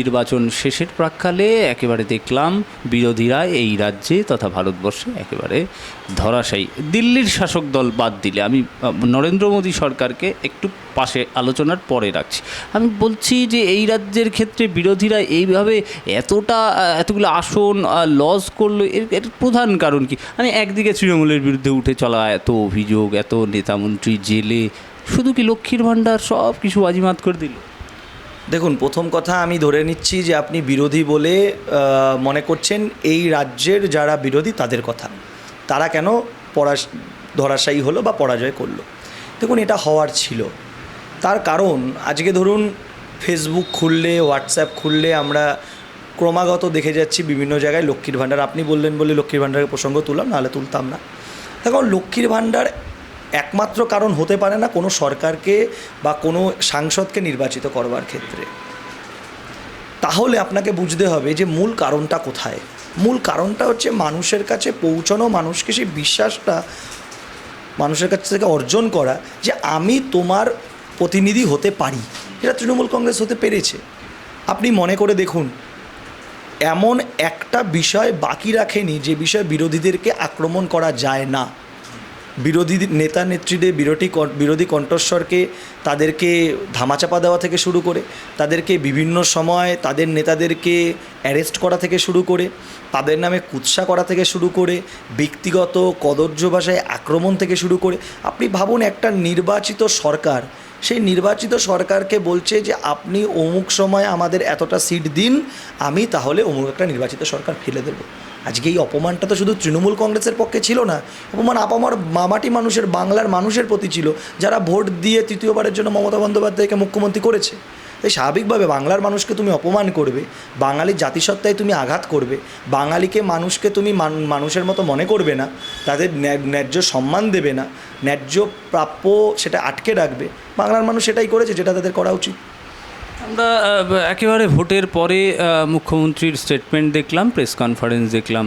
নির্বাচন শেষের প্রাক্কালে একেবারে দেখলাম বিরোধীরা এই রাজ্যে তথা ভারতবর্ষে একেবারে ধরাশায়ী। দিল্লির শাসক দল বাদ দিলে আমি নরেন্দ্র মোদী সরকারকে একটু পাশে আলোচনার পরে রাখছি। আমি বলছি যে এই রাজ্যের ক্ষেত্রে বিরোধীরা এইভাবে এতটা এতগুলো আসন লস করল, এর এর প্রধান কারণ কি? মানে একদিকে তৃণমূলের বিরুদ্ধে উঠে চলা এত অভিযোগ, এত নেতামন্ত্রী জেলে, শুধু কি লক্ষ্মীর ভাণ্ডার সব কিছু বাজিমাত করে দিল? দেখুন, প্রথম কথা আমি ধরে নিচ্ছি যে আপনি বিরোধী বলে মনে করছেন এই রাজ্যের যারা বিরোধী তাদের কথা। তারা কেন পরাশ ধরাশায়ী হলো বা পরাজয় করল? দেখুন, এটা হওয়ার ছিল। তার কারণ, আজকে ধরুন ফেসবুক খুললে হোয়াটসঅ্যাপ খুললে আমরা ক্রমাগত দেখে যাচ্ছি বিভিন্ন জায়গায় লক্ষ্মীর ভাণ্ডার। আপনি বললেন বলে লক্ষ্মীর ভাণ্ডারের প্রসঙ্গ তুললাম, নাহলে তুলতাম না। দেখুন, লক্ষ্মীর ভাণ্ডার একমাত্র কারণ হতে পারে না কোনো সরকারকে বা কোনো সাংসদকে নির্বাচিত করবার ক্ষেত্রে। তাহলে আপনাকে বুঝতে হবে যে মূল কারণটা কোথায়। মূল কারণটা হচ্ছে মানুষের কাছে পৌঁছানো, মানুষকে সেই বিশ্বাসটা, মানুষের কাছ থেকে অর্জন করা যে আমি তোমার প্রতিনিধি হতে পারি। এটা তৃণমূল কংগ্রেস হতে পেরেছে। আপনি মনে করে দেখুন, এমন একটা বিষয় বাকি রাখেনি যে বিষয়ে বিরোধীদেরকে আক্রমণ করা যায় না। বিরোধী নেতা নেত্রীদের বিরোধী বিরোধী কণ্ঠস্বরকে তাদেরকে ধামাচাপা দেওয়া থেকে শুরু করে, তাদেরকে বিভিন্ন সময় তাদের নেতাদেরকে অ্যারেস্ট করা থেকে শুরু করে, তাদের নামে কুৎসা করা থেকে শুরু করে, ব্যক্তিগত কদর্য ভাষায় আক্রমণ থেকে শুরু করে, আপনি ভাবুন একটা নির্বাচিত সরকার, সেই নির্বাচিত সরকারকে বলছে যে আপনি অমুক সময় আমাদের এতটা সিট দিন, আমি তাহলে অমুক একটা নির্বাচিত সরকার ফেলে দেবো। আজকে এই অপমানটা তো শুধু তৃণমূল কংগ্রেসের পক্ষে ছিল না, অপমান আপামর মামাটি মানুষের, বাংলার মানুষের প্রতি ছিল, যারা ভোট দিয়ে তৃতীয়বারের জন্য মমতা বন্দ্যোপাধ্যায়কে মুখ্যমন্ত্রী করেছে। তাই স্বাভাবিকভাবে বাংলার মানুষকে তুমি অপমান করবে বাঙালির জাতিসত্তায় তুমি আঘাত করবে, বাঙালিকে মানুষকে তুমি মান- মানুষের মতো মনে করবে না, তাদের ন্যায়- ন্যায্য সম্মান দেবে না, ন্যায্য প্রাপ্য সেটা আটকে রাখবে। বাংলার মানুষ সেটাই করেছে যেটা তাদের করা উচিত। আমরা একেবারে ভোটের পরে মুখ্যমন্ত্রীর স্টেটমেন্ট দেখলাম প্রেস কনফারেন্স দেখলাম।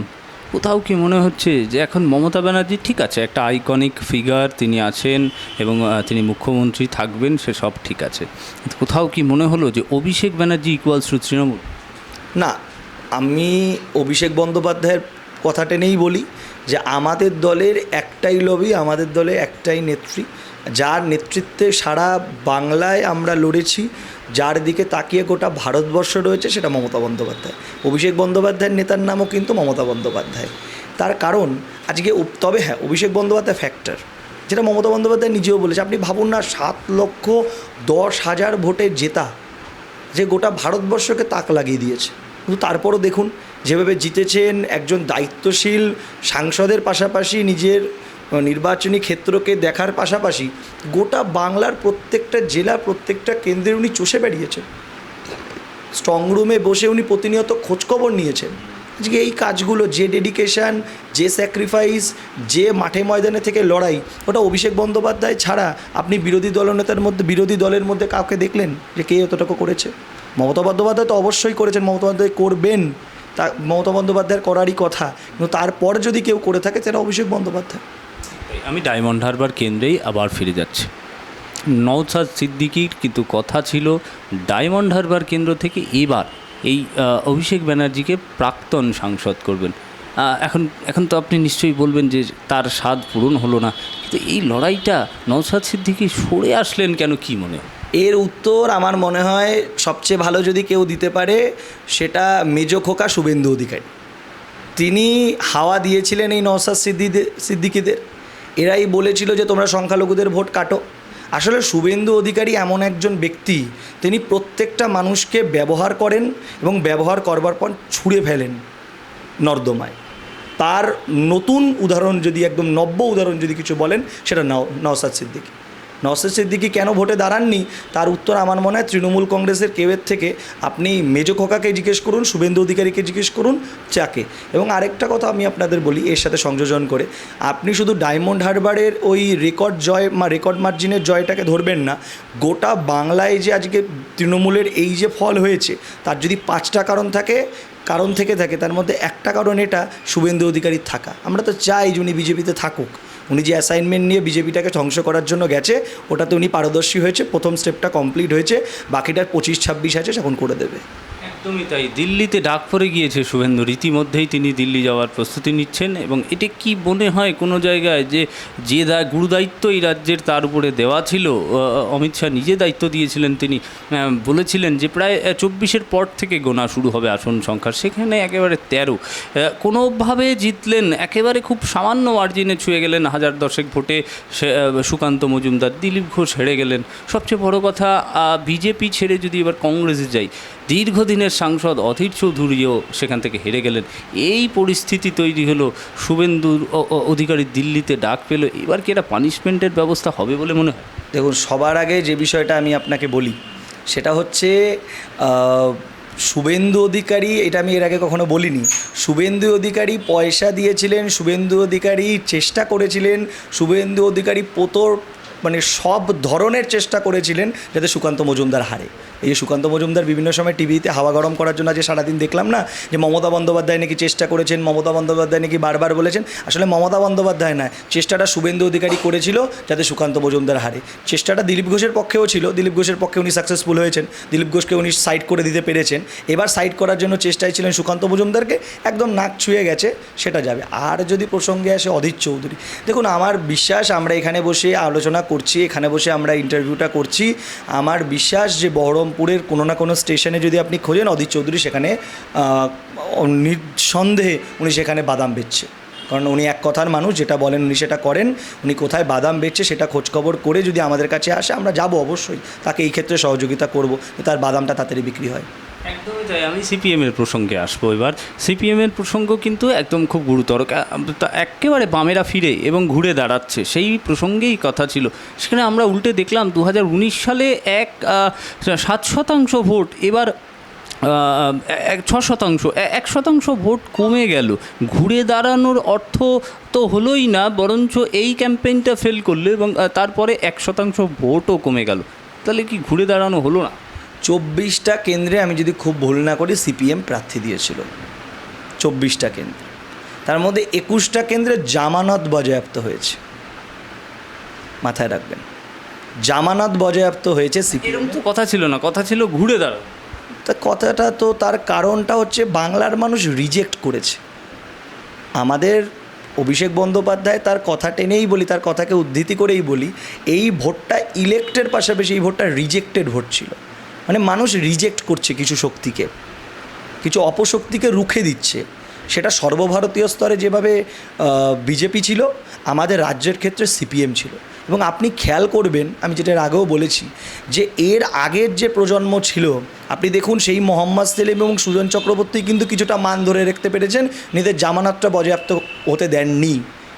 কোথাও কি মনে হচ্ছে যে এখন মমতা ব্যানার্জি ঠিক আছে, একটা আইকনিক ফিগার তিনি আছেন এবং তিনি মুখ্যমন্ত্রী থাকবেন, সে সব ঠিক আছে। কোথাও কি মনে হলো যে অভিষেক ব্যানার্জি ইকুয়ালস টু তৃণমূল? না, আমি অভিষেক বন্দ্যোপাধ্যায়ের কথা টেনেই বলি যে আমাদের দলের একটাই লবি আমাদের দলে একটাই নেত্রী। যার নেতৃত্বে সারা বাংলায় আমরা লড়েছি যার দিকে তাকিয়ে গোটা ভারতবর্ষ রয়েছে সেটা মমতা বন্দ্যোপাধ্যায়। অভিষেক বন্দ্যোপাধ্যায়ের নেতার নামও কিন্তু মমতা বন্দ্যোপাধ্যায়। তার কারণ আজকে তবে হ্যাঁ অভিষেক বন্দ্যোপাধ্যায় ফ্যাক্টর যেটা মমতা বন্দ্যোপাধ্যায় নিজেও বলেছে। আপনি ভাবুন না, সাত লক্ষ দশ হাজার ভোটে জেতা যে গোটা ভারতবর্ষকে তাক লাগিয়ে দিয়েছে। কিন্তু তারপরও দেখুন, যেভাবে জিতেছেন একজন দায়িত্বশীল সাংসদের পাশাপাশি নিজের নির্বাচনী ক্ষেত্রকে দেখার পাশাপাশি গোটা বাংলার প্রত্যেকটা জেলা প্রত্যেকটা কেন্দ্রে উনি চষে বেরিয়েছেন স্ট্রং রুমে বসে উনি প্রতিনিয়ত খোঁজখবর নিয়েছেন। আজকে এই কাজগুলো, যে ডেডিকেশান যে স্যাক্রিফাইস যে মাঠে ময়দানে থেকে লড়াই, ওটা অভিষেক বন্দ্যোপাধ্যায় ছাড়া আপনি বিরোধী দলনেতার মধ্যে, বিরোধী দলের মধ্যে কাউকে দেখলেন যে কে এতটুকু করেছে? মমতা বন্দ্যোপাধ্যায় তো অবশ্যই করেছেন, মমতা বন্দ্যোপাধ্যায় করবেন। তা মমতা বন্দ্যোপাধ্যায়ের করারই কথা। কিন্তু তারপর যদি কেউ করে থাকে, সেটা অভিষেক বন্দ্যোপাধ্যায়। আমি ডায়মন্ড হারবার কেন্দ্রেই আবার ফিরে যাচ্ছি। নওসাদ সিদ্দিকির কিন্তু কথা ছিল, ডায়মন্ড হারবার কেন্দ্র থেকে এবার এই অভিষেক ব্যানার্জিকে প্রাক্তন সাংসদ করবেন। এখন এখন তো আপনি নিশ্চয়ই বলবেন যে তার স্বাদ পূরণ হলো না। কিন্তু এই লড়াইটা নওসাদ সিদ্দিকি সরে আসলেন কেন, কি মনে? এর উত্তর আমার মনে হয় সবচেয়ে ভালো যদি কেউ দিতে পারে, সেটা মেজ খোকা শুভেন্দু অধিকারী। তিনি হাওয়া দিয়েছিলেন এই নওসাদ সিদ্দিদের সিদ্দিকিদের। এরাই বলেছিল যে তোমরা সংখ্যালঘুদের ভোট কাটো। আসলে শুভেন্দু অধিকারী এমন একজন ব্যক্তি, তিনি প্রত্যেকটা মানুষকে ব্যবহার করেন এবং ব্যবহার করবার পর ছুঁড়ে ফেলেন নর্দমায়। তার নতুন উদাহরণ যদি একদম নব্য উদাহরণ যদি কিছু বলেন, সেটা নাও নওসাদ সিদ্দিকী। নওসাদ সিদ্দিকী কেন ভোটে দাঁড়াননি? তার উত্তর আমার মনে হয় তৃণমূল কংগ্রেসের কেউয়ের থেকে আপনি মেজো খোকাকে জিজ্ঞেস করুন, শুভেন্দু অধিকারীকে জিজ্ঞেস করুন চাকে এবং আরেকটা কথা আমি আপনাদের বলি, এর সাথে সংযোজন করে, আপনি শুধু ডায়মন্ড হারবারের ওই রেকর্ড জয় বা রেকর্ড মার্জিনের জয়টাকে ধরবেন না, গোটা বাংলায় যে আজকে তৃণমূলের এই যে ফল হয়েছে, তার যদি পাঁচটা কারণ থাকে, কারণ থেকে থাকে, তার মধ্যে একটা কারণ এটা, শুভেন্দু অধিকারীর থাকা। আমরা তো চাই যে উনি বিজেপিতে থাকুক। উনি যে অ্যাসাইনমেন্ট নিয়ে বিজেপিটাকে ধ্বংস করার জন্য গেছে, ওটাতে উনি পারদর্শী হয়েছে, প্রথম স্টেপটা কমপ্লিট হয়েছে, বাকিটার পঁচিশ ছাব্বিশ আছে এখন করে দেবে। একদমই তাই। দিল্লিতে ডাক পড়ে গিয়েছে শুভেন্দুর ইতিমধ্যেই তিনি দিল্লি যাওয়ার প্রস্তুতি নিচ্ছেন এবং এটা কি মনে হয় কোনো জায়গায় যে যে গুরুদায়িত্ব এই রাজ্যের তার উপরে দেওয়া ছিল? অমিত শাহ নিজে দায়িত্ব দিয়েছিলেন তিনি। বলেছিলেন যে প্রায় চব্বিশের পর থেকে গোনা শুরু হবে আসন সংখ্যা সেখানে একেবারে তেরো। কোনোভাবে জিতলেন, একেবারে খুব সামান্য মার্জিনে ছুঁয়ে গেলেন হাজার দশেক ভোটে সুকান্ত মজুমদার। দিলীপ ঘোষ হেরে গেলেন। সবচেয়ে বড় কথা বিজেপি ছেড়ে যদি এবার কংগ্রেসে যাই দীর্ঘদিনের সাংসদ অধীর চৌধুরীও সেখান থেকে হেরে গেলেন। এই পরিস্থিতি তৈরি হলো। শুভেন্দুর অধিকারী দিল্লিতে ডাক পেল। এবার কি এটা পানিশমেন্টের ব্যবস্থা হবে বলে মনে হয়? দেখুন, সবার আগে যে বিষয়টা আমি আপনাকে বলি, সেটা হচ্ছে শুভেন্দু অধিকারী, এটা আমি এর আগে কখনো বলিনি। শুভেন্দু অধিকারী পয়সা দিয়েছিলেন, শুভেন্দু অধিকারী চেষ্টা করেছিলেন, শুভেন্দু অধিকারী পোতর মানে সব ধরনের চেষ্টা করেছিলেন যাতে সুকান্ত মজুমদার হারে। এই সুকান্ত মজুমদার বিভিন্ন সময় টিভিতে হাওয়া গরম করার জন্য যে সারাদিন দেখলাম না, যে মমতা বন্দ্যোপাধ্যায় নাকি চেষ্টা করেছেন, মমতা বন্দ্যোপাধ্যায় নাকি বারবার বলেছেন, আসলে মমতা বন্দ্যোপাধ্যায় না চেষ্টাটা শুভেন্দু অধিকারী করেছিল যাতে সুকান্ত মজুমদার হারে। চেষ্টাটা দিলীপ ঘোষের পক্ষেও ছিল, দিলীপ ঘোষের পক্ষে উনি সাকসেসফুল হয়েছেন, দিলীপ ঘোষকে উনি সাইড করে দিতে পেরেছেন। এবার সাইড করার জন্য চেষ্টায় ছিলেন সুকান্ত মজুমদারকে, একদম নাক ছুঁয়ে গেছে, সেটা যাবে। আর যদি প্রসঙ্গে আসে অধীর চৌধুরী, দেখুন আমার বিশ্বাস আমরা এখানে বসে আলোচনা করছি, এখানে বসে আমরা ইন্টারভিউটা করছি, আমার বিশ্বাস যে বহরমপুরের কোনো না কোনো স্টেশনে যদি আপনি খোঁজেন, অধীর চৌধুরী সেখানে নিঃসন্দেহে উনি সেখানে বাদাম বেচছে। কারণ উনি এক কথার মানুষ, যেটা বলেন উনি সেটা করেন, উনি কোথায় বাদাম বেচছে সেটা খোঁজখবর করে যদি আমাদের কাছে আসে, আমরা যাব অবশ্যই। তাকে এই ক্ষেত্রে সহযোগিতা করব তার বাদামটা তাড়াতাড়ি বিক্রি হয়। একদমই তাই। আমি সিপিএমের প্রসঙ্গে আসব এবার। সিপিএমের প্রসঙ্গ কিন্তু একদম খুব গুরুতর। একেবারে বামেরা ফিরে এবং ঘুরে দাঁড়াচ্ছে। সেই প্রসঙ্গেই কথা ছিল। সেখানে আমরা উল্টে দেখলাম দু হাজার উনিশ সালে এক সাত শতাংশ ভোট। এবার এক, ছ শতাংশ। এক শতাংশ ভোট কমে গেল। ঘুরে দাঁড়ানোর অর্থ তো হলোই না, বরঞ্চ এই ক্যাম্পেইনটা ফেল করল এবং তারপরে এক শতাংশ ভোটও কমে গেল। তাহলে কি ঘুরে দাঁড়ানো হলো না? চব্বিশটা কেন্দ্রে আমি যদি খুব ভুল না করি সিপিএম প্রার্থী দিয়েছিল। চব্বিশটা কেন্দ্রে। তার মধ্যে একুশটা কেন্দ্রে জামানত বজায়াপ্ত হয়েছে। মাথায় রাখবেন। জামানত বজায়াপ্ত হয়েছে সিপিএম। তো কথা ছিল না। কথা ছিল ঘুরে দাঁড়ানো তা কথাটা তো তার কারণটা হচ্ছে বাংলার মানুষ রিজেক্ট করেছে। আমাদের অভিষেক বন্দ্যোপাধ্যায় তার কথা টেনেই বলি তার কথাকে উদ্ধৃতি করেই বলি এই ভোটটা ইলেক্টের পাশাপাশি এই ভোটটা রিজেক্টেড ভোট ছিল। মানে মানুষ রিজেক্ট করছে কিছু শক্তিকে, কিছু অপশক্তিকে রুখে দিচ্ছে। সেটা সর্বভারতীয় স্তরে যেভাবে বিজেপি ছিল, আমাদের রাজ্যের ক্ষেত্রে সিপিএম ছিল। এবং আপনি খেয়াল করবেন, আমি যেটা আগেও বলেছি, যে এর আগের যে প্রজন্ম ছিল, আপনি দেখুন সেই মোহাম্মদ সেলিম এবং সুজন চক্রবর্তী কিন্তু কিছুটা মান ধরে রাখতে পেরেছেন, নিজের জামানতটা বজাপ্ত হতে দেননি,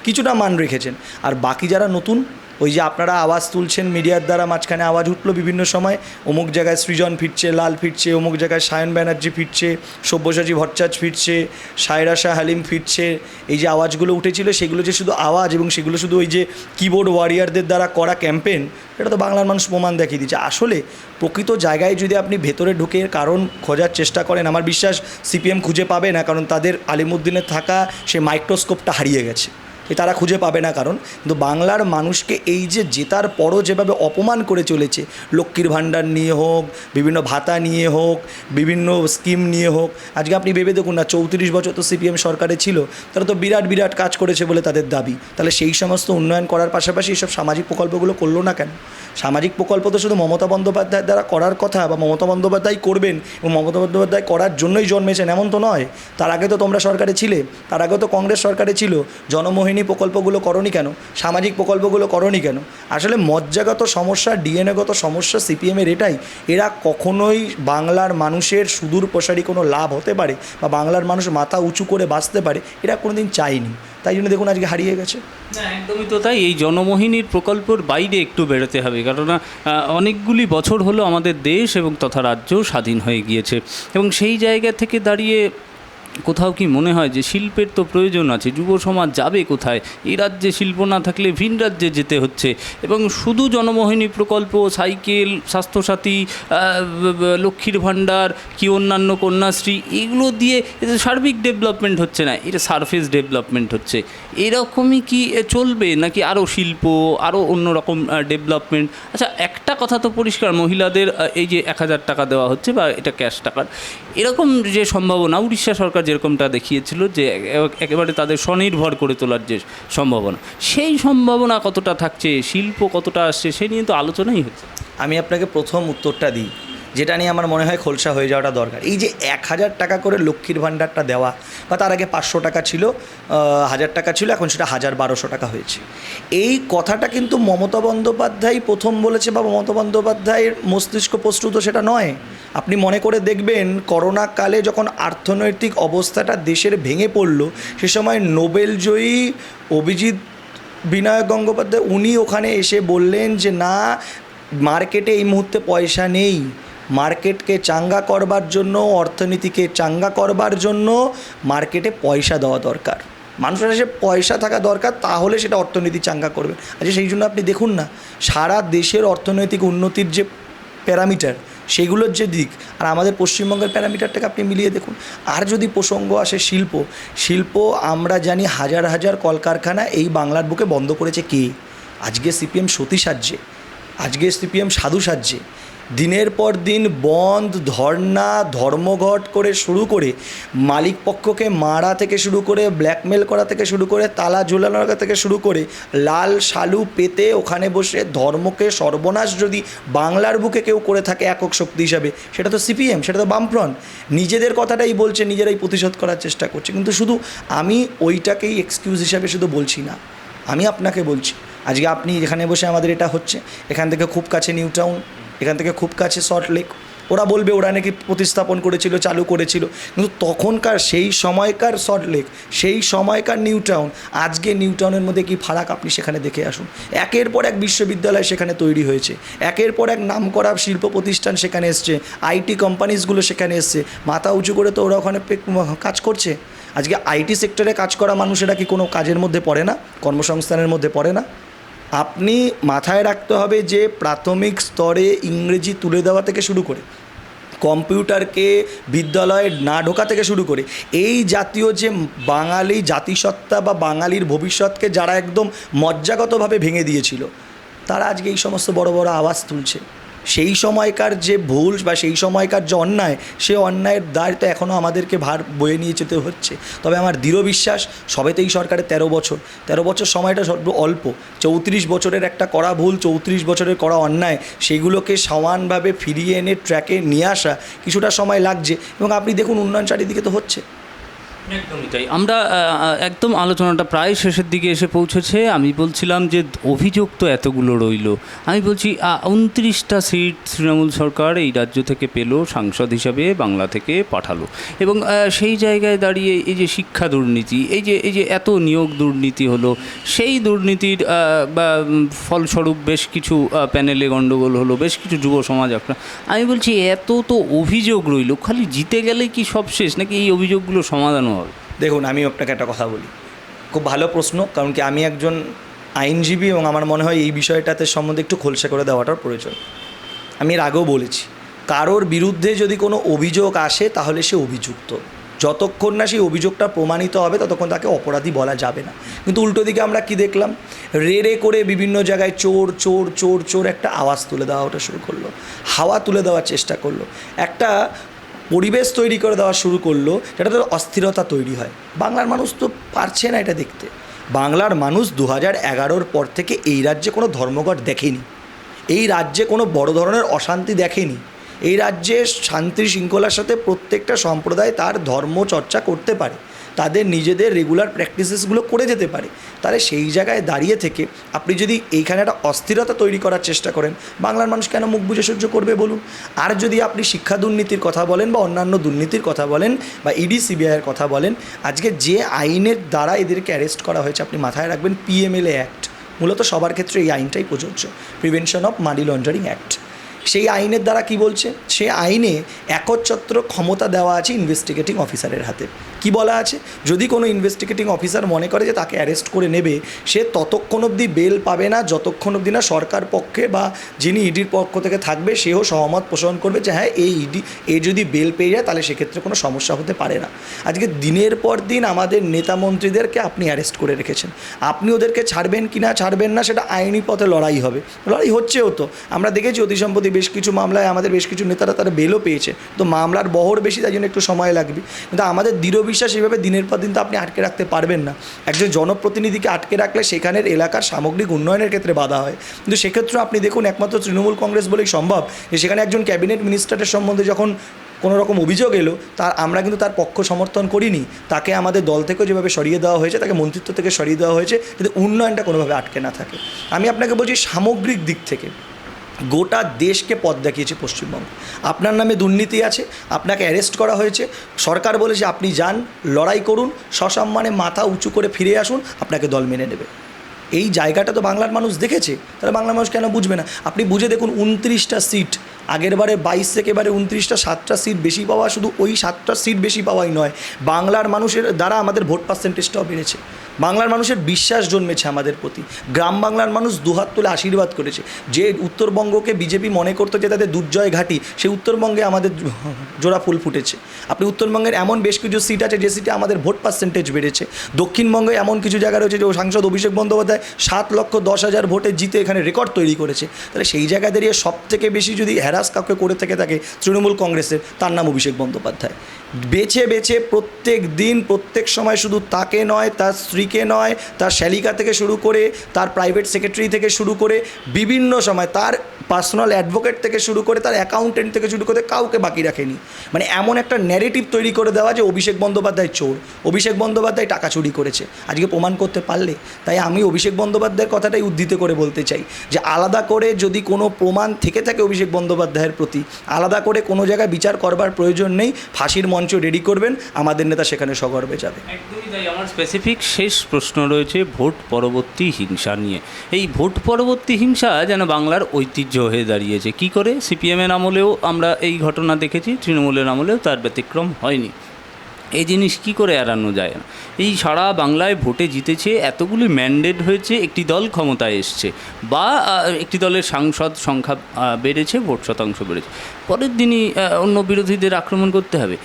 কিছুটা মান রেখেছেন। আর বাকি যারা নতুন ওই যে আপনারা আওয়াজ তুলছেন মিডিয়ার দ্বারা, মাঝখানে আওয়াজ উঠল বিভিন্ন সময়। অমুক জায়গায় সৃজন ফিরছে, লাল ফিরছে, অমুক জায়গায় সায়ন ব্যানার্জি ফিরছে, সব্যসাচী ভট্টাচার্য ফিরছে, সায়রা শাহ হালিম ফিরছে। এই যে আওয়াজগুলো উঠেছিল, সেগুলো যে শুধু আওয়াজ এবং সেগুলো শুধু ওই যে কিবোর্ড ওয়ারিয়ারদের দ্বারা করা ক্যাম্পেন এটা তো বাংলার মানুষ প্রমাণ দেখিয়ে দিচ্ছে। আসলে প্রকৃত জায়গায় যদি আপনি ভেতরে ঢুকে কারণ খোঁজার চেষ্টা করেন, আমার বিশ্বাস সিপিএম খুঁজে পাবে না, কারণ তাদের আলিমুদ্দিনে থাকা সে মাইক্রোস্কোপটা হারিয়ে গেছে। তারা খুঁজে পাবে না কারণ। কিন্তু বাংলার মানুষকে এই যে জেতার পরও যেভাবে অপমান করে চলেছে, লক্ষ্মীর ভাণ্ডার নিয়ে হোক, বিভিন্ন ভাতা নিয়ে হোক, বিভিন্ন স্কিম নিয়ে হোক, আজকে আপনি ভেবে দেখুন না, চৌত্রিশ বছর তো সিপিএম সরকারে ছিল, তারা তো বিরাট বিরাট কাজ করেছে বলে তাদের দাবি। তাহলে সেই সমস্ত উন্নয়ন করার পাশাপাশি এইসব সামাজিক প্রকল্পগুলো করল না কেন? সামাজিক প্রকল্প তো শুধু মমতা বন্দ্যোপাধ্যায়ের দ্বারা করার কথা বা মমতা বন্দ্যোপাধ্যায় করবেন এবং মমতা বন্দ্যোপাধ্যায় করার জন্যই জন্মেছেন এমন তো নয়। তার আগে তো তোমরা সরকারে ছিলে, তার আগে তো কংগ্রেস সরকারে ছিল জনমোহিনী প্রকল্পগুলো করনি কেন? সামাজিক প্রকল্পগুলো করনি কেন? আসলে মজ্জাগত সমস্যা, ডিএনএগত সমস্যা সিপিএমের এটাই। এরা কখনোই বাংলার মানুষের সুদূর প্রসারী কোনো লাভ হতে পারে বা বাংলার মানুষ মাথা উঁচু করে বাঁচতে পারে, এরা কোনোদিন চায়নি। তাই জন্য দেখুন আজকে হারিয়ে গেছে। একদমই তো তাই। এই জনমোহিনীর প্রকল্পের বাইরে একটু বেরোতে হবে, কেননা অনেকগুলি বছর হলো আমাদের দেশ এবং তথা রাজ্য স্বাধীন হয়ে গিয়েছে। এবং সেই জায়গা থেকে দাঁড়িয়ে কোথাও কি মনে হয় যে শিল্পের তো প্রয়োজন আছে? যুব সমাজ যাবে কোথায়? এই রাজ্যে শিল্প না থাকলে ভিন রাজ্যে যেতে হচ্ছে। এবং শুধু জনমোহিনী প্রকল্প, সাইকেল, স্বাস্থ্যসাথী লক্ষ্মীর ভাণ্ডার, কি অন্যান্য কন্যাশ্রী, এগুলো দিয়ে এতে সার্বিক ডেভেলপমেন্ট হচ্ছে না। এটা সারফেস ডেভেলপমেন্ট হচ্ছে। এরকমই কি চলবে? নাকি আরও শিল্প, আরও অন্যরকম ডেভেলপমেন্ট? আচ্ছা একটা কথা তো পরিষ্কার, মহিলাদের এই যে এক হাজার টাকা দেওয়া হচ্ছে বা এটা ক্যাশ টাকার, এরকম যে সম্ভাবনা, উড়িষ্যা সরকার যেরকমটা দেখিয়েছিল যে একেবারে তাদের স্বনির্ভর করে তোলার যে সম্ভাবনা, সেই সম্ভাবনা কতটা থাকছে, শিল্প কতটা আসছে, সে নিয়ে তো আলোচনাই হচ্ছে। আমি আপনাকে প্রথম উত্তরটা দিই। যেটা নিয়ে আমার মনে হয় খোলসা হয়ে যাওয়াটা দরকার। এই যে এক হাজার টাকা করে লক্ষ্মীর ভাণ্ডারটা দেওয়া, বা তার আগে পাঁচশো টাকা ছিল হাজার টাকা ছিল, এখন সেটা হাজার বারোশো টাকা হয়েছে। এই কথাটা কিন্তু মমতা বন্দ্যোপাধ্যায় প্রথম বলেছে, বা মমতা বন্দ্যোপাধ্যায়ের মস্তিষ্ক প্রস্তুত সেটা নয়। আপনি মনে করে দেখবেন করোনা কালে যখন অর্থনৈতিক অবস্থাটা দেশের ভেঙে পড়ল, সে সময় নোবেলজয়ী অভিজিৎ বিনায়ক গঙ্গোপাধ্যায়, উনি ওখানে এসে বললেন যে, না, মার্কেটে এই মুহূর্তে পয়সা নেই। মার্কেটকে চাঙ্গা করবার জন্য, অর্থনীতিকে চাঙ্গা করবার জন্য মার্কেটে পয়সা দেওয়া দরকার। মানুষের কাছে পয়সা থাকা দরকার, তাহলে সেটা অর্থনীতি চাঙ্গা করবে। আচ্ছা সেই জন্য আপনি দেখুন না, সারা দেশের অর্থনৈতিক উন্নতির যে প্যারামিটার, সেগুলোর যে দিক, আর আমাদের পশ্চিমবঙ্গের প্যারামিটারটাকে আপনি মিলিয়ে দেখুন। আর যদি প্রসঙ্গ আসে শিল্প শিল্প আমরা জানি হাজার হাজার কলকারখানা এই বাংলার বুকে বন্ধ করেছে কে? আজকে সিপিএম সতী সাজ্যে আজকে সিপিএম সাধু সাজ্যে দিনের পর দিন বন্ধ ধর্না ধর্মঘট করে শুরু করে মালিক পক্ষকে মারা থেকে শুরু করে ব্ল্যাকমেল করা থেকে শুরু করে তালা ঝুলানো থেকে শুরু করে লাল শালু পেতে ওখানে বসে ধর্মকে সর্বনাশ যদি বাংলার বুকে কেউ করে থাকে একক শক্তি হিসাবে, সেটা তো সিপিএম, সেটা তো বামফ্রন্ট। নিজেদের কথাটাই বলছে, নিজেরাই প্রতিশোধ করার চেষ্টা করছে। কিন্তু শুধু আমি ওইটাকেই এক্সকিউজ হিসাবে শুধু বলছি না, আমি আপনাকে বলছি, আজকে আপনি এখানে বসে আমাদের এটা হচ্ছে, এখান থেকে খুব কাছে নিউ টাউন এখান থেকে খুব কাছে সল্ট লেক ওরা বলবে, ওরা নাকি প্রতিস্থাপন করেছিল, চালু করেছিল। কিন্তু তখনকার সেই সময়কার সল্ট লেক সেই সময়কার নিউ টাউন আজকে নিউ টাউনের মধ্যে কি ফারাক? আপনি সেখানে দেখে আসুন। একের পর এক বিশ্ববিদ্যালয় সেখানে তৈরি হয়েছে। একের পর এক নামকরা শিল্প প্রতিষ্ঠান সেখানে এসছে। আইটি কোম্পানিজগুলো সেখানে এসছে। মাথা উঁচু করে তো ওরা ওখানে কাজ করছে। আজকে আইটি সেক্টরে কাজ করা মানুষেরা কি কোনো কাজের মধ্যে পড়ে না? কর্মসংস্থানের মধ্যে পড়ে না? আপনি মাথায় রাখতে হবে যে প্রাথমিক স্তরে ইংরেজি তুলে দেওয়া থেকে শুরু করে, কম্পিউটারকে বিদ্যালয়ে না ঢোকা থেকে শুরু করে, এই জাতীয় যে বাঙালি জাতিসত্তা বা বাঙালির ভবিষ্যৎকে যারা একদম মজ্জাগতভাবে ভেঙে দিয়েছিল, তারা আজকে এই সমস্ত বড় বড় আওয়াজ তুলছে। সেই সময়কার যে ভুল বা সেই সময়কার যে অন্যায়, সে অন্যায়ের দায় তো এখনও আমাদেরকে ভার বয়ে নিয়ে যেতে হচ্ছে। তবে আমার দৃঢ় বিশ্বাস, সবেতেই সরকারের তেরো বছর। তেরো বছর সময়টা সর্ব অল্প। চৌত্রিশ বছরের একটা করা ভুল, চৌত্রিশ বছরের করা অন্যায়, সেগুলোকে সমানভাবে ফিরিয়ে এনে ট্র্যাকে নিয়ে আসা কিছুটা সময় লাগছে। এবং আপনি দেখুন, উন্নয়ন চারিদিকে তো হচ্ছে। একদমই তাই। আমরা একদম আলোচনাটা প্রায় শেষের দিকে এসে পৌঁছেছে। আমি বলছিলাম যে অভিযোগ তো এতগুলো রইল। আমি বলছি উনত্রিশটা সিট তৃণমূল সরকার এই রাজ্য থেকে পেল, সাংসদ হিসাবে বাংলা থেকে পাঠালো। এবং সেই জায়গায় দাঁড়িয়ে এই যে শিক্ষা দুর্নীতি, এই যে এই যে এত নিয়োগ দুর্নীতি হলো, সেই দুর্নীতির ফলস্বরূপ বেশ কিছু প্যানেলে গণ্ডগোল হলো, বেশ কিছু যুব সমাজ একটা আমি বলছি, এত তো অভিযোগ রইল। খালি জিতে গেলে কি সব শেষ? নাকি এই অভিযোগগুলো সমাধান দেখুন আমি আপনাকে একটা কথা বলি। খুব ভালো প্রশ্ন, কারণ কি আমি একজন আইনজীবী এবং আমার মনে হয় এই বিষয়টাতে সম্বন্ধে একটু খোলসা করে দেওয়াটার প্রয়োজন। আমি এর আগেও বলেছি, কারোর বিরুদ্ধে যদি কোনো অভিযোগ আসে, তাহলে সে অভিযুক্ত। যতক্ষণ না সেই অভিযোগটা প্রমাণিত হবে, ততক্ষণ তাকে অপরাধী বলা যাবে না। কিন্তু উল্টো দিকে আমরা কি দেখলাম? রে রে করে বিভিন্ন জায়গায় চোর চোর চোর চোর একটা আওয়াজ তুলে দেওয়া ওটা শুরু করল। হাওয়া তুলে দেওয়ার চেষ্টা করল। একটা পরিবেশ তৈরি করে দেওয়া শুরু করল যেটাতে অস্থিরতা তৈরি হয়। বাংলার মানুষ তো পারছে না এটা দেখতে। বাংলার মানুষ দু হাজার এগারোর পর থেকে এই রাজ্যে কোনো ধর্মঘট দেখেনি। এই রাজ্যে কোনো বড় ধরনের অশান্তি দেখেনি। এই রাজ্যে শান্তি শৃঙ্খলার সাথে প্রত্যেকটা সম্প্রদায় তার ধর্ম চর্চা করতে পারে। তাদের নিজেদের রেগুলার প্র্যাকটিসেসগুলো করে যেতে পারে। তাহলে সেই জায়গায় দাঁড়িয়ে থেকে আপনি যদি এইখানে একটা অস্থিরতা তৈরি করার চেষ্টা করেন, বাংলার মানুষ কেন মুখ বুঝে সহ্য করবে বলুন? আর যদি আপনি শিক্ষা দুর্নীতির কথা বলেন বা অন্যান্য দুর্নীতির কথা বলেন বা ইডি সিবিআইয়ের কথা বলেন, আজকে যে আইনের দ্বারা এদেরকে অ্যারেস্ট করা হয়েছে আপনি মাথায় রাখবেন পিএমএলএ অ্যাক্ট মূলত সবার ক্ষেত্রে এই আইনটাই প্রযোজ্য। Prevention of money laundering act সেই আইনের দ্বারা কি বলছে? সে আইনে একচ্ছত্র ক্ষমতা দেওয়া আছে ইনভেস্টিগেটিং অফিসারের হাতে। কি বলা আছে? যদি কোনো ইনভেস্টিগেটিং অফিসার মনে করে যে তাকে অ্যারেস্ট করে নেবে, সে ততক্ষণ অবধি বেল পাবে না, যতক্ষণ অবধি না সরকার পক্ষে বা যিনি ইডির পক্ষ থেকে থাকবে, সেও সহমত পোষণ করবে যে হ্যাঁ এই ইডি এ যদি বেল পেয়ে যায়, তাহলে সেক্ষেত্রে কোনো সমস্যা হতে পারে না। আজকে দিনের পর দিন আমাদের নেতা মন্ত্রীদেরকে আপনি অ্যারেস্ট করে রেখেছেন। আপনি ওদেরকে ছাড়বেন কি না ছাড়বেন না, সেটা আইনি পথে লড়াই হবে। লড়াই হচ্ছেও তো। আমরা দেখেছি অতি সম্প্রতি বেশ কিছু মামলায় আমাদের বেশ কিছু নেতারা তারা বেলও পেয়েছে। তো মামলার বহর বেশি, তাই জন্য একটু সময় লাগবে। কিন্তু আমাদের দৃঢ় বিশ্বাস এইভাবে দিনের পর দিন তো আপনি আটকে রাখতে পারবেন না। একজন জনপ্রতিনিধিকে আটকে রাখলে সেখানের এলাকার সামগ্রিক উন্নয়নের ক্ষেত্রে বাধা হয়। কিন্তু সেক্ষেত্রে আপনি দেখুন, একমাত্র তৃণমূল কংগ্রেস বলেই সম্ভব যে সেখানে একজন ক্যাবিনেট মিনিস্টারের সম্বন্ধে যখন কোনো রকম অভিযোগ এলো তার আমরা কিন্তু তার পক্ষ সমর্থন করিনি। তাকে আমাদের দল থেকেও যেভাবে সরিয়ে দেওয়া হয়েছে, তাকে মন্ত্রিত্ব থেকে সরিয়ে দেওয়া হয়েছে যাতে উন্নয়নটা কোনোভাবে আটকে না থাকে। আমি আপনাকে বলছি সামগ্রিক দিক থেকে। গোটা দেশকে পথ দেখিয়েছে পশ্চিমবঙ্গ। আপনার নামে দুর্নীতি আছে, আপনাকে অ্যারেস্ট করা হয়েছে, সরকার বলেছে আপনি যান, লড়াই করুন, সসম্মানে মাথা উঁচু করে ফিরে আসুন, আপনাকে দল মেনে নেবে। এই জায়গাটা তো বাংলার মানুষ দেখেছে, তাহলে বাংলার মানুষ কেন বুঝবে না? আপনি বুঝে দেখুন উনত্রিশটা সিট আগের বারে বাইশ থেকে এবারে উনত্রিশটা, সাতটা সিট বেশি পাওয়া শুধু ওই সাতটা সিট বেশি পাওয়াই নয়, বাংলার মানুষের দ্বারা আমাদের ভোট পার্সেন্টেজটাও বেড়েছে। বাংলার মানুষের বিশ্বাস জন্মেছে আমাদের প্রতি। গ্রাম বাংলার মানুষ দুহাত তুলে আশীর্বাদ করেছে। যে উত্তরবঙ্গকে বিজেপি মনে করতো যে তাদের দুর্জয় ঘাঁটি সেই উত্তরবঙ্গে আমাদের জোড়া ফুল ফুটেছে। আপনি উত্তরবঙ্গের এমন বেশ কিছু সিট আছে যে সিটে আমাদের ভোট পার্সেন্টেজ বেড়েছে। দক্ষিণবঙ্গে এমন কিছু জায়গা রয়েছে যে সাংসদ অভিষেক বন্দ্যোপাধ্যায় সাত লক্ষ দশ হাজার ভোটে জিতে এখানে রেকর্ড তৈরি করেছে। তাহলে সেই জায়গায় দাঁড়িয়ে সব থেকে বেশি যদি হ্যারাস কাউকে করে থেকে থাকে তৃণমূল কংগ্রেসের, তার নাম অভিষেক বন্দ্যোপাধ্যায়। বেছে বেছে প্রত্যেক দিন, প্রত্যেক সময় শুধু তাকে নয়, তার স্ত্রীকে নয়, তার শ্যালিকা থেকে শুরু করে, তার প্রাইভেট সেক্রেটারি থেকে শুরু করে, বিভিন্ন সময় তার পার্সোনাল অ্যাডভোকেট থেকে শুরু করে, তার অ্যাকাউন্টেন্ট থেকে শুরু করে কাউকে বাকি রাখেনি। মানে এমন একটা ন্যারেটিভ তৈরি করে দেওয়া যে অভিষেক বন্দ্যোপাধ্যায় চোর। অভিষেক বন্দ্যোপাধ্যায় টাকা চুরি করেছে। আজকে প্রমাণ করতে পারলে? তাই আমি অভিষেক বন্দ্যোপাধ্যায়ের কথাটাই উদ্ধৃত করে বলতে চাই যে আলাদা করে যদি কোনো প্রমাণ থেকে থাকে অভিষেক বন্দ্যোপাধ্যায়ের প্রতি, আলাদা করে কোনো জায়গায় বিচার করবার প্রয়োজন নেই, ফাঁসির মঞ্চ রেডি করবেন, আমাদের নেতা সেখানে সগর্বে যাবে। আমার স্পেসিফিক শেষ প্রশ্ন রয়েছে ভোট পরবর্তী হিংসা নিয়ে। এই ভোট পরবর্তী হিংসা যেন বাংলার ঐতিহ্য হয়ে দাঁড়িয়েছে। কি করে? সিপিএমের আমলেও আমরা এই ঘটনা দেখেছি, তৃণমূলের আমলেও তার ব্যতিক্রম হয়নি। এই জিনিস কি করে এড়ানো যায়? এই সারা বাংলায় ভোটে জিতেছে এতগুলি ম্যান্ডেট হয়েছে, একটি দল ক্ষমতায় এসছে বা একটি দলের সাংসদ সংখ্যা বেড়েছে, ভোট শতাংশ বেড়েছে। পরের দিনই অন্য বিরোধীদের আক্রমণ করতে হবে।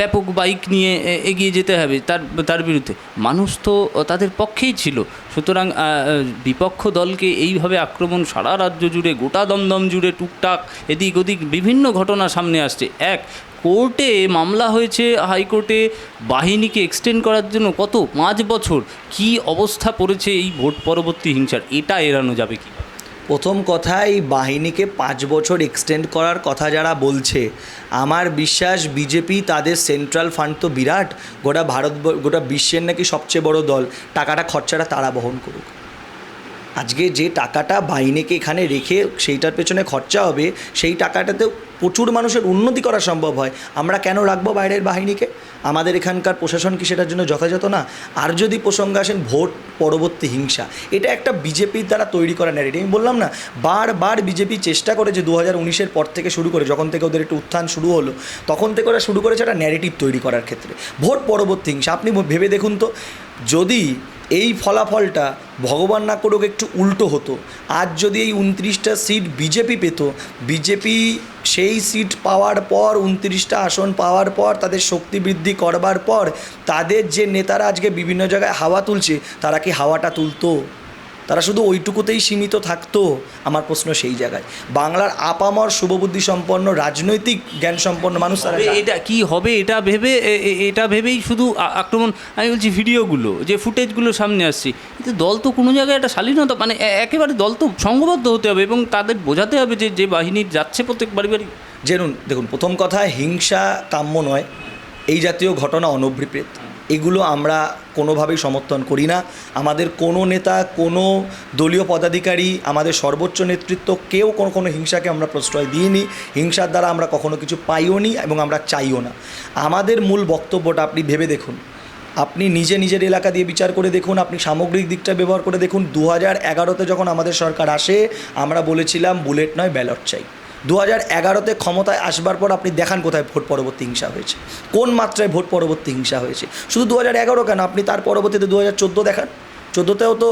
ব্যাপক বাইক নিয়ে এগিয়ে যেতে হবে তার তার বিরুদ্ধে। মানুষ তো তাদের পক্ষেই ছিল। সুতরাং বিপক্ষ দলকে এইভাবে আক্রমণ সারা রাজ্য জুড়ে, গোটা দমদম জুড়ে টুকটাক, এদিক ওদিক বিভিন্ন ঘটনা সামনে আসছে। এক কোর্টে মামলা হয়েছে, হাইকোর্টে বাহিনীকে এক্সটেন্ড করার জন্য কত? পাঁচ বছর। কি অবস্থা পড়েছে এই ভোট পরবর্তী হিংসার? এটা এড়ানো যাবে কি? প্রথম কথা, এই বাহিনীকে পাঁচ বছর এক্সটেন্ড করার কথা যারা বলছে, আমার বিশ্বাস বিজেপি তাদের সেন্ট্রাল ফান্ড তো বিরাট, গোটা ভারত গোটা বিশ্বের নাকি সবচেয়ে বড় দল, টাকাটা, খরচাটা তারা বহন করুক। আজকে যে টাকাটা বাহিনীকে এখানে রেখে সেইটার পেছনে খরচা হবে, সেই টাকাটাতে প্রচুর মানুষের উন্নতি করা সম্ভব হয়। আমরা কেন রাখব বাইরের বাহিনীকে? আমাদের এখানকার প্রশাসন কি সেটার জন্য যথাযথ না? আর যদি প্রসঙ্গে আসেন, ভোট পরবর্তী হিংসা। এটা একটা বিজেপির দ্বারা তৈরি করা ন্যারেটিভ আমি বললাম না, বারবার বিজেপি চেষ্টা করে যে দু হাজার উনিশের পর থেকে শুরু করে, যখন থেকে ওদের একটু উত্থান শুরু হলো, তখন থেকে ওরা শুরু করেছে একটা ন্যারেটিভ তৈরি করার ক্ষেত্রে। ভোট পরবর্তী হিংসা। আপনি ভেবে দেখুন তো, যদি এই ফলাফলটা ভগবান না করুক একটু উল্টো হতো। আজ যদি এই উনত্রিশটা সিট বিজেপি পেত বিজেপি সেই সিট পাওয়ার পর, উনত্রিশটা আসন পাওয়ার পর, তাদের শক্তি বৃদ্ধি করবার পর, তাদের যে নেতারা আজকে বিভিন্ন জায়গায় হাওয়া তুলছে, তারা কি হাওয়াটা তুলতো? তারা শুধু ওইটুকুতেই সীমিত থাকতো? আমার প্রশ্ন সেই জায়গায়। বাংলার আপামর শুভবুদ্ধি সম্পন্ন রাজনৈতিক জ্ঞান সম্পন্ন মানুষ তারা এটা কি হবে? এটা ভেবে এটা ভেবেই শুধু আক্রমণ আমি বলছি ভিডিওগুলো যে ফুটেজগুলো সামনে আসছে। কিন্তু দল তো কোনো জায়গায় একটা শালীনতা মানে একেবারে দল তো সংঘবদ্ধ হতে হবে এবং তাদের বোঝাতে হবে যে যে বাহিনী যাচ্ছে প্রত্যেক বাড়ি বাড়ি। জেনুন দেখুন প্রথম কথা হিংসা কাম্য নয়। এই জাতীয় ঘটনা অনভিপ্রেত। এগুলো আমরা কোনোভাবেই সমর্থন করি না। আমাদের কোনো নেতা, কোনো দলীয় পদাধিকারী, আমাদের সর্বোচ্চ নেতৃত্ব কেউ কোনো কোনো হিংসাকে আমরা প্রশ্রয় দিইনি। হিংসার দ্বারা আমরা কখনো কিছু পাইও নি এবং আমরা চাইও না। আমাদের মূল বক্তব্যটা আপনি ভেবে দেখুন। আপনি নিজে নিজের এলাকা দিয়ে বিচার করে দেখুন, আপনি সামগ্রিক দিকটা ব্যবহার করে দেখুন। দু হাজার এগারোতে যখন আমাদের সরকার আসে, আমরা বলেছিলাম, বুলেট নয়, ব্যালট চাই। দু হাজার এগারোতে ক্ষমতায় আসবার পর আপনি দেখান কোথায় ভোট পরবর্তী হিংসা হয়েছে। কোন মাত্রায় ভোট পরবর্তী হিংসা হয়েছে? শুধু দু হাজার এগারো কেন? আপনি তার পরবর্তীতে দু হাজার চোদ্দ দেখান। চোদ্দোতেও তো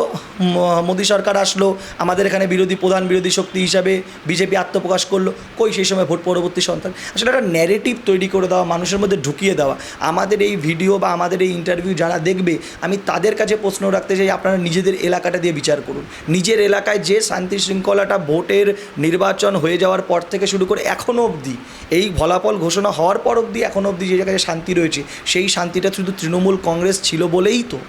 মোদী সরকার আসলো, আমাদের এখানে বিরোধী, প্রধান বিরোধী শক্তি হিসাবে বিজেপি আত্মপ্রকাশ করল, কই সেই সময় ভোট পরবর্তী সন্তান? আসলে একটা ন্যারেটিভ তৈরি করে দেওয়া, মানুষের মধ্যে ঢুকিয়ে দেওয়া, আমাদের এই ভিডিও বা আমাদের এই ইন্টারভিউ যারা দেখবে, আমি তাদের কাছে প্রশ্ন রাখতে চাই, আপনারা নিজেদের এলাকাটা দিয়ে বিচার করুন। নিজের এলাকায় যে শান্তি শৃঙ্খলাটা ভোটের নির্বাচন হয়ে যাওয়ার পর থেকে শুরু করে এখনও অবধি, এই ফলাফল ঘোষণা হওয়ার পর অবধি এখনও অবধি যে জায়গায় শান্তি রয়েছে, সেই শান্তিটা শুধু তৃণমূল কংগ্রেস ছিল বলেই তো।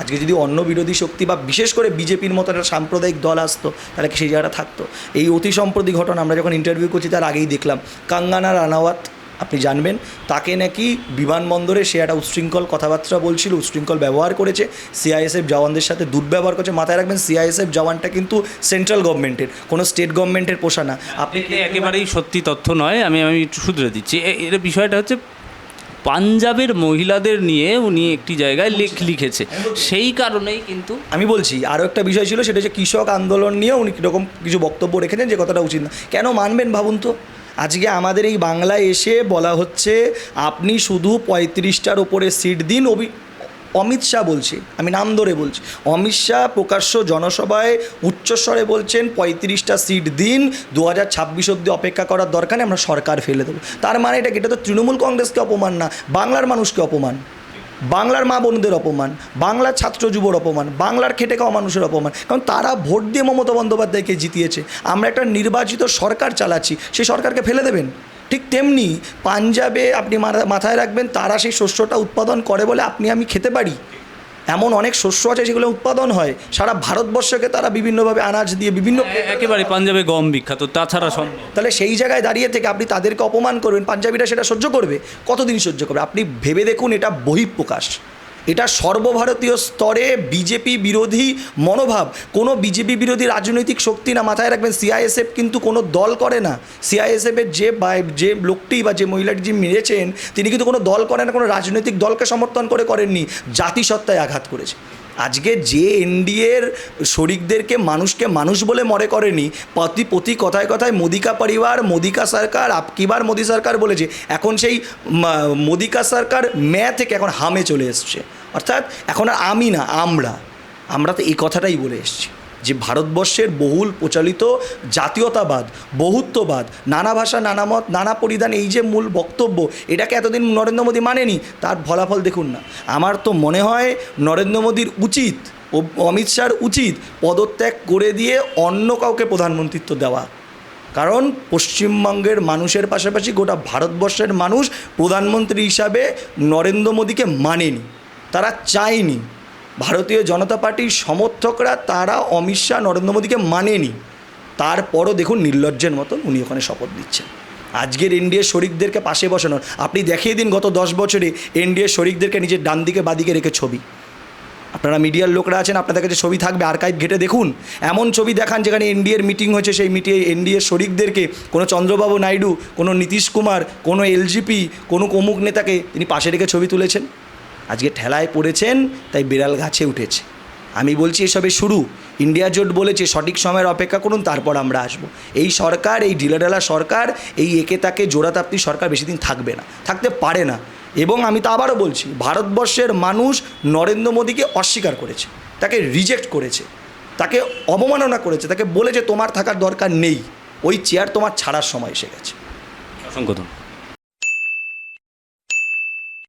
আজকে যদি অন্য বিরোধী শক্তি বা বিশেষ করে বিজেপির মতো একটা সাম্প্রদায়িক দল আসতো, তাহলে সেই জায়গাটা থাকতো? এই অতি সম্প্রতি ঘটনা আমরা যখন ইন্টারভিউ করছি, তার আগেই দেখলাম, কাঙ্গানা রানাওয়াত, আপনি জানবেন, তাকে নাকি বিমানবন্দরে সে একটা উচ্ছৃঙ্খল কথাবার্তা বলছিল, উচ্ছৃঙ্খল ব্যবহার করেছে সিআইএসএফ জওয়ানদের সাথে দুর্ব্যবহার করেছে, মাথায় রাখবেন সিআইএসএফ জওয়ানটা কিন্তু সেন্ট্রাল গভর্নমেন্টের কোনো স্টেট গভর্নমেন্টের পোষা না। আপনি একেবারেই সত্যি তথ্য নয়, আমি আমি শুধরে দিচ্ছি। এ- এর বিষয়টা হচ্ছে পাঞ্জাবের মহিলাদের নিয়ে উনি একটি জায়গায় লেখ লিখেছে। সেই কারণেই কিন্তু আমি বলছি আরও একটা বিষয় ছিল, সেটা হচ্ছে কৃষক আন্দোলন নিয়ে উনি কীরকম কিছু বক্তব্য রেখেছেন, যে কথাটা উচিত না। কেন মানবেন ভাবুন তো? আজকে আমাদের এই বাংলায় এসে বলা হচ্ছে, আপনি শুধু পঁয়ত্রিশটার ওপরে সিট দিন, অভি অমিত শাহ বলছে, আমি নাম ধরে বলছি, অমিত শাহ প্রকাশ্য জনসভায় উচ্চস্বরে বলছেন, পঁয়ত্রিশটা সিট দিন দু হাজার ছাব্বিশ অব্দি অপেক্ষা করার দরকার নেই, আমরা সরকার ফেলে দেবো। তার মানে এটা? এটা তো তৃণমূল কংগ্রেসকে অপমান না, বাংলার মানুষকে অপমান। বাংলার মা বোনদের অপমান, বাংলার ছাত্র যুবর অপমান, বাংলার খেটে খাওয়া মানুষের অপমান। কারণ তারা ভোট দিয়ে মমতা বন্দ্যোপাধ্যায়কে জিতিয়েছে, আমরা একটা নির্বাচিত সরকার চালাচ্ছি, সেই সরকারকে ফেলে দেবেন? ঠিক তেমনি পাঞ্জাবে আপনি মাথায় রাখবেন তারা সেই শস্যটা উৎপাদন করে বলে আপনি আমি খেতে পারি। এমন অনেক শস্য আছে যেগুলো উৎপাদন হয়। সারা ভারতবর্ষকে তারা বিভিন্নভাবে আনাজ দিয়ে বিভিন্ন একেবারে পাঞ্জাবে গম বিখ্যাত তাছাড়া সব। তাহলে সেই জায়গায় দাঁড়িয়ে থেকে আপনি তাদেরকে অপমান করবেন পাঞ্জাবিরা সেটা সহ্য করবে। কতদিন সহ্য করবে? আপনি ভেবে দেখুন এটা বহিঃপ্রকাশ। এটা সর্বভারতীয় স্তরে বিজেপি বিরোধী মনোভাব। কোনো বিজেপি বিরোধী রাজনৈতিক শক্তি না মাথায় রাখবেন সিআইএসএফ কিন্তু কোনো দল করে না। সিআইএসএফের যে বা- যে লোকটি বা যে মহিলাটি যে মেরেছেন, তিনি কিন্তু কোনো দল করেন না, কোনো রাজনৈতিক দলকে সমর্থন করে করেননি, জাতিসত্তায় আঘাত করেছে। আজকে যে এনডিএর শরিকদেরকে মানুষকে মানুষ বলে মনে করেনি প্রতি প্রতি কথায় কথায় মোদিকা পরিবার, মোদিকা সরকার আপকিবার মোদি সরকার বলেছে, এখন সেই মোদিকা সরকার ম্যা থেকে এখন হামে চলে এসছে। অর্থাৎ এখন আর আমি না, আমরা। আমরা তো এই কথাটাই বলে এসেছি। যে ভারতবর্ষের বহুল প্রচলিত জাতীয়তাবাদ, বহুত্ববাদ, নানা ভাষা, নানা মত, নানা পরিধান, এই যে মূল বক্তব্য, এটাকে এতদিন নরেন্দ্র মোদী মানেনি, তার ফলাফল দেখুন না। আমার তো মনে হয় নরেন্দ্র মোদীর উচিত ও অমিত শাহর উচিত পদত্যাগ করে দিয়ে অন্য কাউকে প্রধানমন্ত্রিত্ব দেওয়া। কারণ পশ্চিমবঙ্গের মানুষের পাশাপাশি গোটা ভারতবর্ষের মানুষ প্রধানমন্ত্রী হিসাবে নরেন্দ্র মোদীকে মানেনি, তারা চায়নি। ভারতীয় জনতা পার্টির সমর্থকরা তারা অমিত শাহ, নরেন্দ্র মোদীকে মানেনি। তারপরও দেখুন নির্লজ্জের মতন উনি ওখানে শপথ দিচ্ছেন আজকের এনডিএ শরিকদেরকে পাশে বসানোর, আপনি দেখিয়ে দিন গত দশ বছরে এনডিএ শরিকদেরকে নিজের ডান দিকে বাদিকে রেখে ছবি। আপনারা মিডিয়ার লোকরা আছেন, আপনাদের কাছে ছবি থাকবে আর্কাইভ ঘেটে দেখুন। এমন ছবি দেখান যেখানে এনডিএর মিটিং হয়েছে, সেই মিটিংয়ে এনডিএর শরিকদেরকে, কোনো চন্দ্রবাবু নাইডু, কোনো নীতিশ কুমার, কোনো এলজিপি কোনো অমুক নেতাকে তিনি পাশে রেখে ছবি তুলেছেন। আজকে ঠেলায় পড়েছেন, তাই বিড়াল গাছে উঠেছে। আমি বলছি, এসবে শুরু। ইন্ডিয়া জোট বলেছে, সঠিক সময়ের অপেক্ষা করুন, তারপর আমরা আসব। এই সরকার, এই ঢিলাঢালা সরকার, এই একে তাকে জোড়াতাপ্তি সরকার বেশি দিন থাকবে না, থাকতে পারে না। এবং আমি তো আবারও বলছি, ভারতবর্ষের মানুষ নরেন্দ্র মোদীকে অস্বীকার করেছে, তাকে রিজেক্ট করেছে, তাকে অবমাননা করেছে, তাকে বলেছে, তোমার থাকার দরকার নেই। ওই চেয়ার তোমার ছাড়ার সময় এসে গেছে। অসংখ্য ধন্যবাদ।